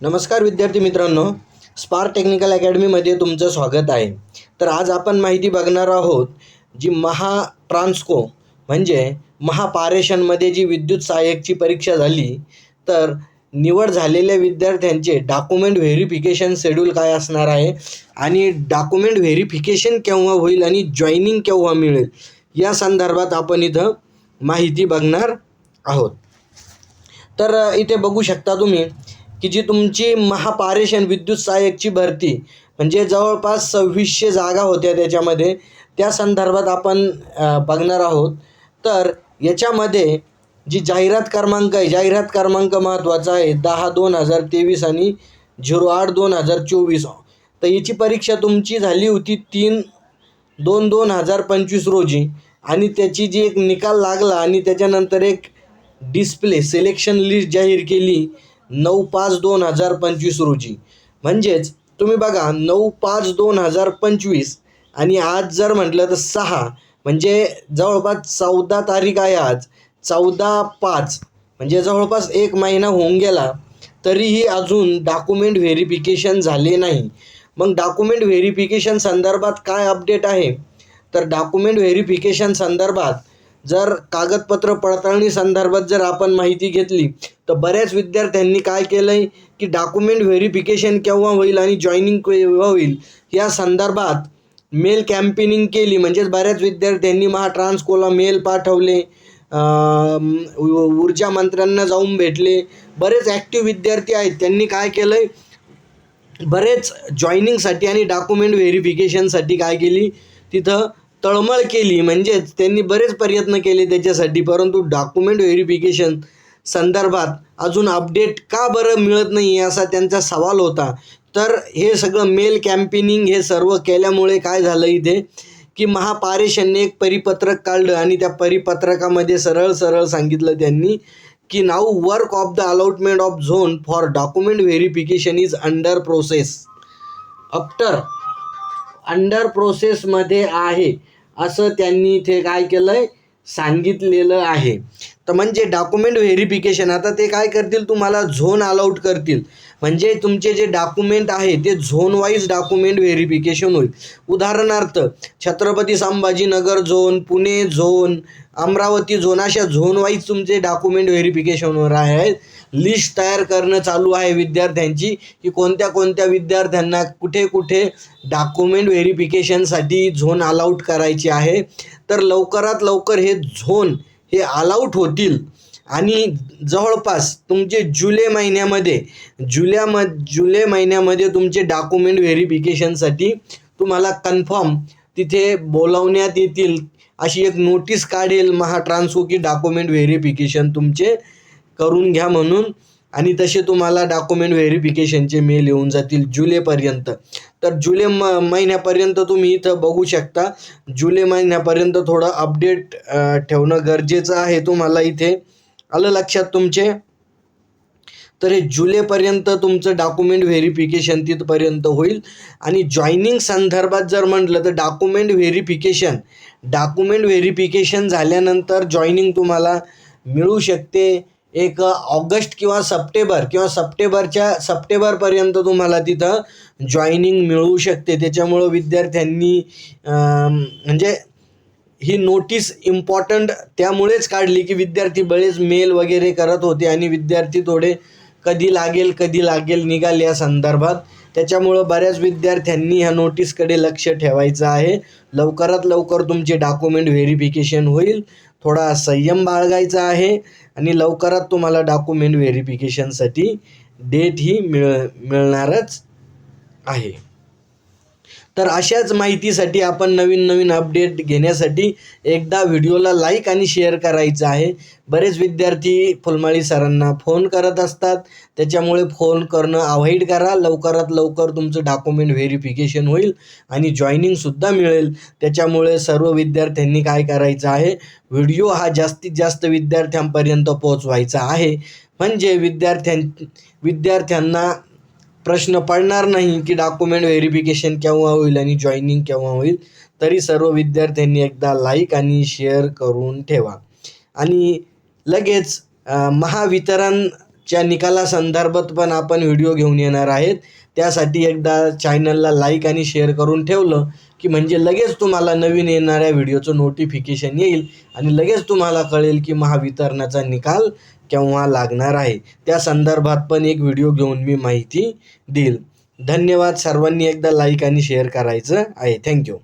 नमस्कार विद्यार्थी मित्रांनो स्पार टेक्निकल अकॅडमीमध्ये तुमचं स्वागत आहे. तर आज आपण माहिती बघणार आहोत जी महा ट्रान्सको म्हणजे महापारेषणमध्ये जी विद्युत सहाय्यकची परीक्षा झाली तर निवड झालेल्या विद्यार्थ्यांचे डॉक्युमेंट व्हेरिफिकेशन शेड्यूल काय असणार आहे आणि डॉक्युमेंट व्हेरिफिकेशन केव्हा होईल आणि जॉईनिंग केव्हा मिळेल या संदर्भात आपण इथं माहिती बघणार आहोत. तर इथे बघू शकता तुम्ही की जी तुमची महापारेषण विद्युत सहाय्यकची भरती म्हणजे जवळपास सव्वीसशे जागा होत्या त्याच्यामध्ये त्या संदर्भात आपण बघणार आहोत. तर याच्यामध्ये जी जाहिरात क्रमांक आहे जाहिरात क्रमांक महत्त्वाचा आहे दहा दोन हजार तेवीस आणि झिरो आठ दोन हजार चोवीस. तर याची परीक्षा तुमची झाली होती तीन दोन दोन हजार पंचवीस रोजी. आणि त्याची जी एक निकाल लागला आणि त्याच्यानंतर एक डिस्प्ले सिलेक्शन लिस्ट जाहीर केली. नऊ पाच दोन हजार पंचवीस रोजी. म्हणजेच तुम्ही बघा नऊ पाच दोन हजार पंचवीस आणि आज जर म्हटलं तर सहा म्हणजे जवळपास चौदा तारीख आहे आज. चौदा पाच म्हणजे जवळपास एक महिना होऊन गेला तरीही अजून डॉक्युमेंट व्हेरिफिकेशन झाले नाही. मग डॉक्युमेंट व्हेरिफिकेशन संदर्भात काय अपडेट आहे? तर डॉक्युमेंट व्हेरिफिकेशन संदर्भात जर कागदपत्र पडताळणी संदर्भात जर आपण माहिती घेतली तर बऱ्याच विद्यार्थ्यांनी काय केलं आहे की डॉक्युमेंट व्हेरिफिकेशन केव्हा होईल आणि जॉईनिंग केव्हा होईल या संदर्भात मेल कॅम्पेनिंग केली. म्हणजेच बऱ्याच विद्यार्थ्यांनी महाट्रान्सकोला मेल पाठवले ऊर्जा मंत्र्यांना जाऊन भेटले. बरेच ॲक्टिव्ह विद्यार्थी आहेत त्यांनी काय केलं आहे बरेच जॉईनिंगसाठी आणि डॉक्युमेंट व्हेरिफिकेशनसाठी काय केली? तिथं तळमळ केली म्हणजेच त्यांनी बरेच प्रयत्न केले त्याच्यासाठी परंतु डॉक्युमेंट व्हेरिफिकेशन संदर्भात अजून अपडेट का बरं मिळत नाही असा त्यांचा सवाल होता. तर हे सगळं मेल कॅम्पेनिंग हे सर्व केल्यामुळे काय झालं इथे? की महापारेषणने एक परिपत्रक काढलं आणि त्या परिपत्रकामध्ये सरळ सरळ सांगितलं त्यांनी की now work of the allotment of zone for document verification is under process after under प्रोसेसमध्ये आहे. असं त्यांनी इथे काय केलं आहे सांगितलेलं आहे. तर म्हणजे डॉक्युमेंट व्हेरिफिकेशन आता ते काय करतील तुम्हाला झोन अलाउट करतील. म्हणजे तुमचे जे डॉक्युमेंट आहे ते झोन वाईज डॉक्युमेंट व्हेरिफिकेशन होईल. उदाहरणार्थ Chhatrapati Sambhajinagar zone Pune zone Amravati zone अशा झोन वाईज तुमचे डॉक्युमेंट व्हेरिफिकेशनवर आहे. लिस्ट तयार करणं चालू आहे विद्यार्थ्यांची की कोणत्या कोणत्या विद्यार्थ्यांना कुठे कुठे डॉक्युमेंट व्हेरिफिकेशनसाठी झोन अलाउट करायची आहे. तर लवकरात लवकर हे झोन हे अलाउट होतील. आणि जवळपास तुमचे जुलै महिन्यामध्ये जुलै म जुलै महिन्यामध्ये तुमचे डॉक्युमेंट व्हेरिफिकेशनसाठी तुम्हाला कन्फर्म तिथे बोलावण्यात येतील अशी एक नोटीस काढेल महाट्रान्सको की डॉक्युमेंट व्हेरिफिकेशन तुमचे करून घ्या म्हणून. आणि तसे तुम्हाला डॉक्युमेंट व्हेरिफिकेशनचे मेल येऊन जातील जुलैपर्यंत. तर जुलै म महिन्यापर्यंत तुम्ही इथं बघू शकता. जुलै महिन्यापर्यंत थोडं अपडेट ठेवणं गरजेचं आहे तुम्हाला इथे. आलं लक्षात तुमचे? तर हे जुलैपर्यंत तुमचं डॉक्युमेंट व्हेरिफिकेशन तिथपर्यंत होईल. आणि जॉईनिंग संदर्भात जर म्हटलं तर डॉक्युमेंट व्हेरिफिकेशन डॉक्युमेंट व्हेरिफिकेशन झाल्यानंतर जॉईनिंग तुम्हाला मिळू शकते. एक ऑगस्ट किंवा सप्टेंबर किंवा सप्टेंबरच्या सप्टेंबरपर्यंत तुम्हाला तिथं जॉईनिंग मिळू शकते. त्याच्यामुळं विद्यार्थ्यांनी म्हणजे ही नोटीस इम्पॉर्टंट त्यामुळेच काढली की विद्यार्थी बरेच मेल वगैरे करत होते आणि विद्यार्थी थोडे कधी लागेल कधी लागेल निघाल या संदर्भात. त्याच्यामुळं बऱ्याच विद्यार्थ्यांनी ह्या नोटीसकडे लक्ष ठेवायचं आहे. लवकरात लवकर तुमचे डॉक्युमेंट व्हेरिफिकेशन होईल. थोडा संयम बाळगायचा आहे आणि लवकरात तुम्हाला डॉक्युमेंट व्हेरिफिकेशनसाठी डेट ही मिळ मिळणारच आहे. तर अशाच माहितीसाठी आपण नवीन नवीन अपडेट घेण्यासाठी एकदा व्हिडिओला लाईक आणि शेअर करायचं आहे. बरेच विद्यार्थी फुलमाळी सरांना फोन करत असतात. त्याच्यामुळे फोन करणं अवॉइड करा. लवकरात लवकर तुमचं डॉक्युमेंट व्हेरिफिकेशन होईल आणि जॉईनिंगसुद्धा मिळेल. त्याच्यामुळे सर्व विद्यार्थ्यांनी काय करायचं आहे? व्हिडिओ हा जास्तीत जास्त विद्यार्थ्यांपर्यंत पोहोचवायचा आहे. म्हणजे विद्यार्थ्यां विद्यार्थ्यांना प्रश्न पडणार नाही की डॉक्युमेंट व्हेरिफिकेशन केव्हा होईल आणि जॉईनिंग केव्हा होईल तरी सर्व विद्यार्थ्यांनी एकदा लाईक आणि शेअर करून ठेवा. आणि लगेच महावितरणच्या निकालासंदर्भात पण आपण व्हिडिओ घेऊन येणार आहेत. त्यासाठी एकदा चॅनलला लाईक आणि शेअर करून ठेवलं की म्हणजे लगेच तुम्हाला नवीन येणाऱ्या व्हिडिओचं नोटिफिकेशन येईल आणि लगेच तुम्हाला कळेल की महावितरणाचा निकाल केव्हा लागणार आहे. त्या संदर्भात पण एक व्हिडिओ घेऊन मी माहिती देईल. धन्यवाद. सर्वांनी एकदा लाईक आणि शेअर करायचं आहे. थँक्यू